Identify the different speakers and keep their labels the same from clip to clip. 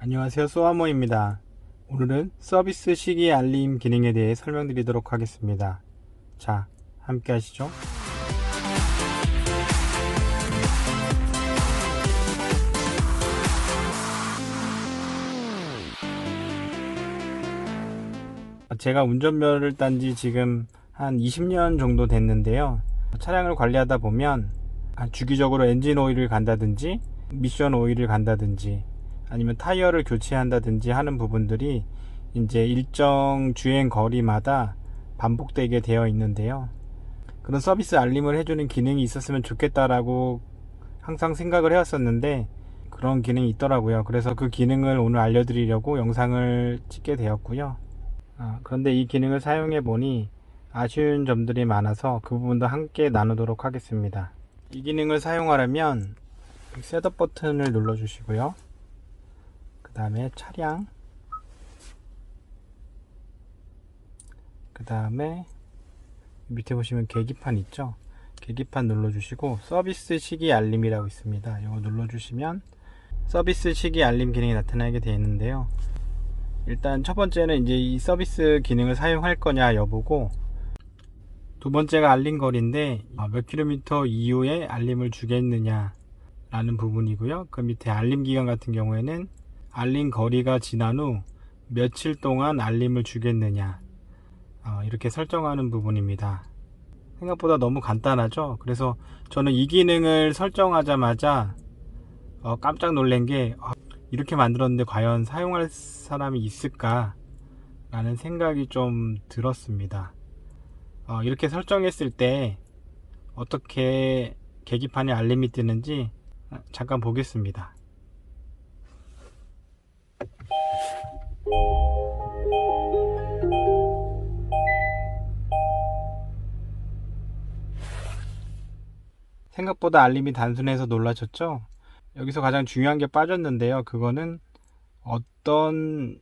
Speaker 1: 안녕하세요 소아모입니다. 오늘은 서비스 시기 알림 기능에 대해 설명드리도록 하겠습니다. 자 함께 하시죠. 제가 운전면허를 딴 지 지금 한 20년 정도 됐는데요. 차량을 관리하다 보면 아, 주기적으로 엔진 오일을 간다든지 미션 오일을 간다든지 아니면 타이어를 교체한다든지 하는 부분들이 이제 일정 주행 거리마다 반복되게 되어 있는데요. 그런 서비스 알림을 해주는 기능이 있었으면 좋겠다라고 항상 생각을 해왔었는데 그런 기능이 있더라고요. 그래서 그 기능을 오늘 알려드리려고 영상을 찍게 되었고요. 아, 그런데 이 기능을 사용해 보니 아쉬운 점들이 많아서 그 부분도 함께 나누도록 하겠습니다. 이 기능을 사용하려면 셋업 버튼을 눌러 주시고요. 그 다음에 차량. 그 다음에 밑에 보시면 계기판 있죠? 계기판 눌러주시고 서비스 시기 알림이라고 있습니다. 이거 눌러주시면 서비스 시기 알림 기능이 나타나게 되어 있는데요. 일단 첫 번째는 이제 이 서비스 기능을 사용할 거냐 여부고 두 번째가 알림 거리인데 어, 몇 킬로미터 이후에 알림을 주겠느냐 라는 부분이고요. 그 밑에 알림 기간 같은 경우에는 알림 거리가 지난 후 며칠 동안 알림을 주겠느냐 어, 이렇게 설정하는 부분입니다. 생각보다 너무 간단하죠? 그래서 저는 이 기능을 설정하자마자 어, 깜짝 놀란 게 어, 이렇게 만들었는데 과연 사용할 사람이 있을까 라는 생각이 좀 들었습니다. 어, 이렇게 설정했을 때 어떻게 계기판에 알림이 뜨는지 아, 잠깐 보겠습니다 생각보다 알림이 단순해서 놀라셨죠? 여기서 가장 중요한 게 빠졌는데요. 그거는 어떤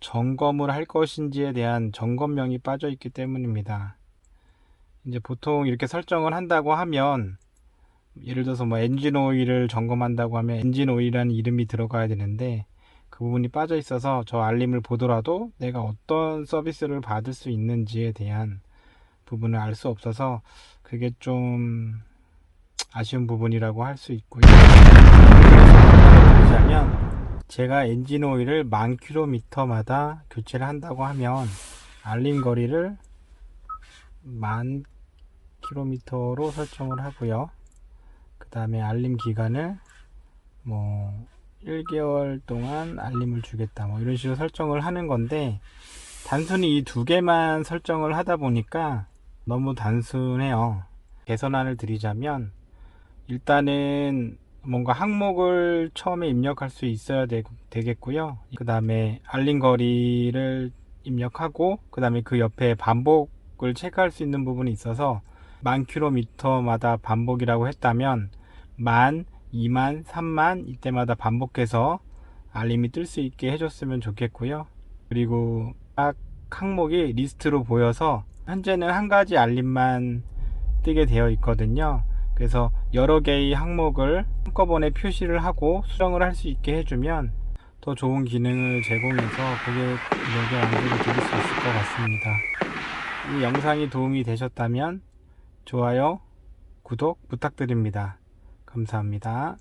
Speaker 1: 점검을 할 것인지에 대한 점검명이 빠져 있기 때문입니다. 이제 보통 이렇게 설정을 한다고 하면 예를 들어서 뭐 엔진 오일을 점검한다고 하면 엔진 오일이라는 이름이 들어가야 되는데 그 부분이 빠져 있어서 저 알림을 보더라도 내가 어떤 서비스를 받을 수 있는지에 대한 부분을 알 수 없어서 그게 좀 아쉬운 부분이라고 할 수 있고요. 보자면 제가 엔진 오일을 만 킬로미터마다 교체를 한다고 하면 알림 거리를 만 킬로미터로 설정을 하고요. 그 다음에 알림 기간을 뭐 1개월 동안 알림을 주겠다 뭐 이런 식으로 설정을 하는 건데 단순히 이 두 개만 설정을 하다 보니까 너무 단순해요. 개선안을 드리자면 일단은 뭔가 항목을 처음에 입력할 수 있어야 되, 되겠고요. 그 다음에 알림 거리를 입력하고 그 다음에 그 옆에 반복을 체크할 수 있는 부분이 있어서 만 킬로미터마다 반복이라고 했다면 만, 2만, 3만 이때마다 반복해서 알림이 뜰 수 있게 해줬으면 좋겠고요. 그리고 각 항목이 리스트로 보여서 현재는 한 가지 알림만 뜨게 되어 있거든요. 그래서 여러 개의 항목을 한꺼번에 표시를 하고 수정을 할 수 있게 해주면 더 좋은 기능을 제공해서 고객에게 만족을 드릴 수 있을 것 같습니다. 이 영상이 도움이 되셨다면 좋아요, 구독 부탁드립니다. 감사합니다.